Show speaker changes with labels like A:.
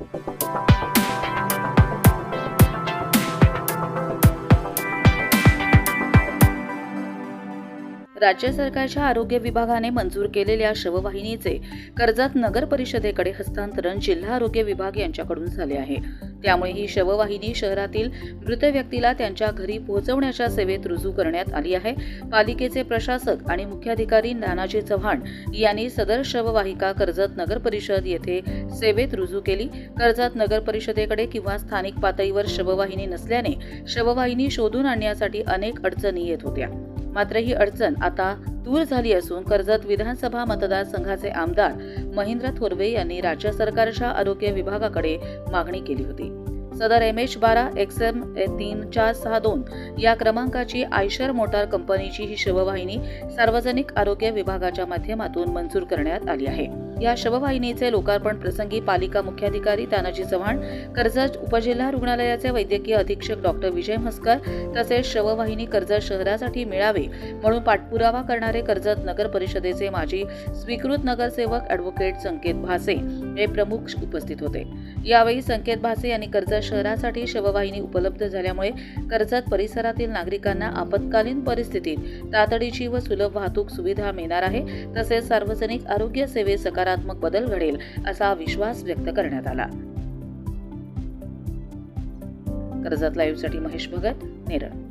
A: राज्य सरकारच्या आरोग्य विभागाने मंजूर केलेल्या शववाहिनीचे कर्जत नगर परिषदेकडे हस्तांतरण जिल्हा आरोग्य विभाग यांच्याकडून झाले आहे. त्यामुळे ही शववाहिनी शहरातील मृत व्यक्तीला त्यांच्या घरी पोहोचवण्याच्या सेवेत रुजू करण्यात आली आहे. पालिकेचे प्रशासक आणि मुख्याधिकारी नानाजी चव्हाण यांनी सदर शववाहिका कर्जत नगर परिषद येथे सेवेत रुजू केली. कर्जत नगर परिषदेकडे किंवा स्थानिक पातळीवर शववाहिनी नसल्याने शववाहिनी शोधून आणण्यासाठी अनेक अडचणी येत होत्या. मात्र ही अडचण आता दूर झाली असून कर्जत विधानसभा मतदारसंघाचे आमदार महेंद्र थोरवे यांनी राज्य सरकारच्या आरोग्य विभागाकडे मागणी केली होती. सदर एम एच बारा एक्स एम तीन चार सहा दोन या क्रमांकाची आयशर मोटार कंपनीची ही शिववाहिनी सार्वजनिक आरोग्य विभागाच्या माध्यमातून मंजूर करण्यात आली आहे. या शववाहिनीचे लोकार्पण प्रसंगी पालिका मुख्याधिकारी तानाजी चव्हाण कर्जत उपजिल्हा रुग्णालयाचे वैद्यकीय अधीक्षक डॉक्टर विजय म्हस्कर तसेच शववाहिनी कर्जत शहरासाठी मिळावे म्हणून पाठपुरावा करणारे कर्जत नगर परिषदेचे माजी स्वीकृत नगरसेवक अॅडव्होकेट संकेत भासे हे प्रमुख उपस्थित होते. यावेळी संकेत भासे यांनी कर्जत शहरासाठी शववाहिनी उपलब्ध झाल्यामुळे कर्जत परिसरातील नागरिकांना आपत्कालीन परिस्थितीत तातडीची व सुलभ वाहतूक सुविधा मिळणार आहे तसेच सार्वजनिक आरोग्य सेवेत सकारात्मक बदल घडेल असा विश्वास व्यक्त करण्यात आला. कर्जत लाईव्हसाठी महेश भगत नेरळ.